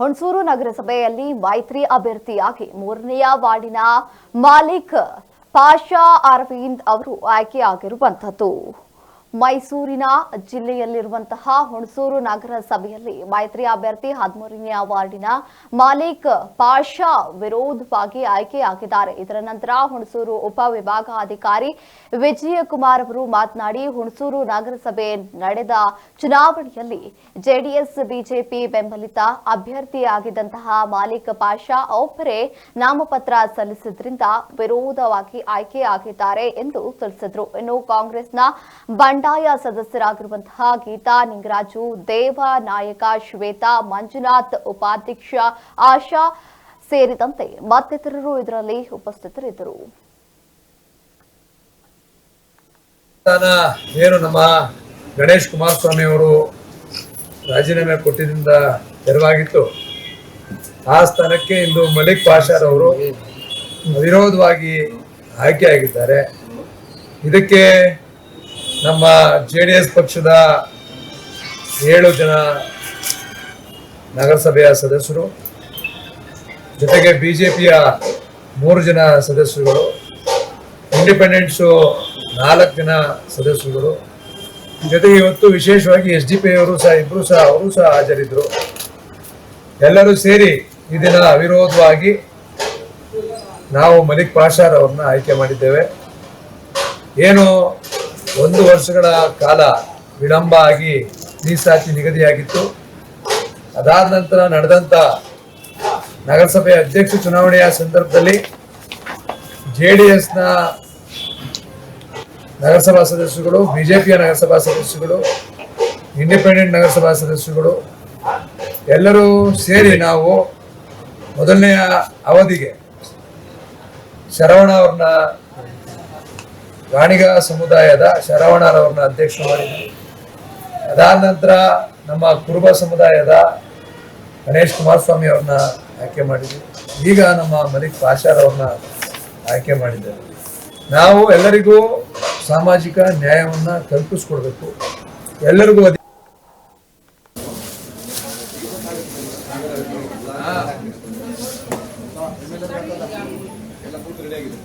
ಹುಣಸೂರು ನಗರಸಭೆಯಲ್ಲಿ ಮೈತ್ರಿ ಅಭ್ಯರ್ಥಿಯಾಗಿ ಮೂರನೆಯ ವಾರ್ಡಿನ ಮಾಲಿಕ್ ಪಾಷಾ ಅರವಿಂದ್ ಅವರು ಆಯ್ಕೆಯಾಗಿರುವಂಥದ್ದು. ಮೈಸೂರಿನ ಜಿಲ್ಲೆಯಲ್ಲಿರುವಂತಹ ಹುಣಸೂರು ನಗರಸಭೆಯಲ್ಲಿ ಮೈತ್ರಿ ಅಭ್ಯರ್ಥಿ ಹದಿಮೂರನೆಯ ವಾರ್ಡಿನ ಮಾಲಿಕ್ ಪಾಷಾ ವಿರೋಧವಾಗಿ ಆಯ್ಕೆಯಾಗಿದ್ದಾರೆ. ಇದರ ನಂತರ ಹುಣಸೂರು ಉಪವಿಭಾಗಾಧಿಕಾರಿ ವಿಜಯಕುಮಾರ್ ಅವರು ಮಾತನಾಡಿ, ಹುಣಸೂರು ನಗರಸಭೆ ನಡೆದ ಚುನಾವಣೆಯಲ್ಲಿ ಜೆಡಿಎಸ್, ಬಿಜೆಪಿ ಬೆಂಬಲಿತ ಅಭ್ಯರ್ಥಿಯಾಗಿದ್ದಂತಹ ಮಾಲಿಕ್ ಪಾಷಾ ಒಬ್ಬರೇ ನಾಮಪತ್ರ ಸಲ್ಲಿಸಿದ್ರಿಂದ ವಿರೋಧವಾಗಿ ಆಯ್ಕೆಯಾಗಿದ್ದಾರೆ ಎಂದು ತಿಳಿಸಿದರು. ಇನ್ನು ಕಾಂಗ್ರೆಸ್ನ ಬಂಡಾಯ ಸದಸ್ಯರಾಗಿರುವಂತಹ ಗೀತಾ ನಿಂಗರಾಜು, ದೇವ ನಾಯಕ ಶ್ವೇತಾ, ಮಂಜುನಾಥ್ ಉಪಾಧ್ಯಕ್ಷ ಆಶಾ ಸೇರಿದಂತೆ ಮತ್ತಿತರರು ಇದರಲ್ಲಿ ಉಪಸ್ಥಿತರಿದ್ದರು. ಏನು ನಮ್ಮ ಗಣೇಶ್ ಕುಮಾರಸ್ವಾಮಿ ಅವರು ರಾಜೀನಾಮೆ ಕೊಟ್ಟಿದ್ದರಿಂದ ತೆರವಾಗಿತ್ತು. ಆ ಸ್ಥಾನಕ್ಕೆ ಇಂದು ಮಲಿಕ್ ಪಾಷಾರ್ ಅವರು ಅವಿರೋಧವಾಗಿ ಆಯ್ಕೆಯಾಗಿದ್ದಾರೆ. ಇದಕ್ಕೆ ನಮ್ಮ ಜೆ ಡಿ ಎಸ್ ಪಕ್ಷದ ಏಳು ಜನ ನಗರಸಭೆಯ ಸದಸ್ಯರು, ಜೊತೆಗೆ ಬಿ ಜೆ ಪಿಯ ಮೂರು ಜನ ಸದಸ್ಯರುಗಳು, ಇಂಡಿಪೆಂಡೆಂಟ್ಸು ನಾಲ್ಕು ಜನ ಸದಸ್ಯರುಗಳು, ಜೊತೆಗೆ ಇವತ್ತು ವಿಶೇಷವಾಗಿ ಎಸ್ ಡಿ ಪಿ ಅವರು ಸಹ ಇಬ್ಬರು ಸಹ, ಅವರು ಸಹ ಹಾಜರಿದ್ದರು. ಎಲ್ಲರೂ ಸೇರಿ ಈ ದಿನ ಅವಿರೋಧವಾಗಿ ನಾವು ಮಲಿಕ್ ಪಾಷಾರ್ ಅವ್ರನ್ನ ಆಯ್ಕೆ ಮಾಡಿದ್ದೇವೆ. ಏನು ಒಂದು ವರ್ಷಗಳ ಕಾಲ ವಿಳಂಬ ಆಗಿ ಮೀಸಲಾತಿ ನಿಗದಿಯಾಗಿತ್ತು. ಅದಾದ ನಂತರ ನಡೆದಂತ ನಗರಸಭೆ ಅಧ್ಯಕ್ಷ ಚುನಾವಣೆಯ ಸಂದರ್ಭದಲ್ಲಿ ಜೆ ಡಿ ಎಸ್ನ ನಗರಸಭಾ ಸದಸ್ಯರುಗಳು ಬಿಜೆಪಿಯ ನಗರಸಭಾ ಸದಸ್ಯರುಗಳು, ಇಂಡಿಪೆಂಡೆಂಟ್ ನಗರಸಭಾ ಸದಸ್ಯರುಗಳು ಎಲ್ಲರೂ ಸೇರಿ ನಾವು ಮೊದಲನೆಯ ಅವಧಿಗೆ ಶರವಣ ಅವ್ರನ್ನ ಗಾಣಿಗ ಸಮುದಾಯದ ಶರವಣರವ್ರನ್ನ ಅಧ್ಯಕ್ಷ ಮಾಡಿದ್ವಿ ಅದಾದ ನಂತರ ನಮ್ಮ ಕುರುಬ ಸಮುದಾಯದ ಗಣೇಶ್ ಕುಮಾರಸ್ವಾಮಿ ಅವ್ರನ್ನ ಆಯ್ಕೆ ಮಾಡಿದ್ವಿ ಈಗ ನಮ್ಮ ಮಲಿಕ್ ಪಾಷಾರವ್ರನ್ನ ಆಯ್ಕೆ ಮಾಡಿದ್ದೇವೆ ನಾವು ಎಲ್ಲರಿಗೂ ಸಾಮಾಜಿಕ ನ್ಯಾಯವನ್ನ ಕಲ್ಪಿಸ್ಕೊಡ್ಬೇಕು ಎಲ್ಲರಿಗೂ எல்லாம் கொடுத்து ரெடி ஆகிடுது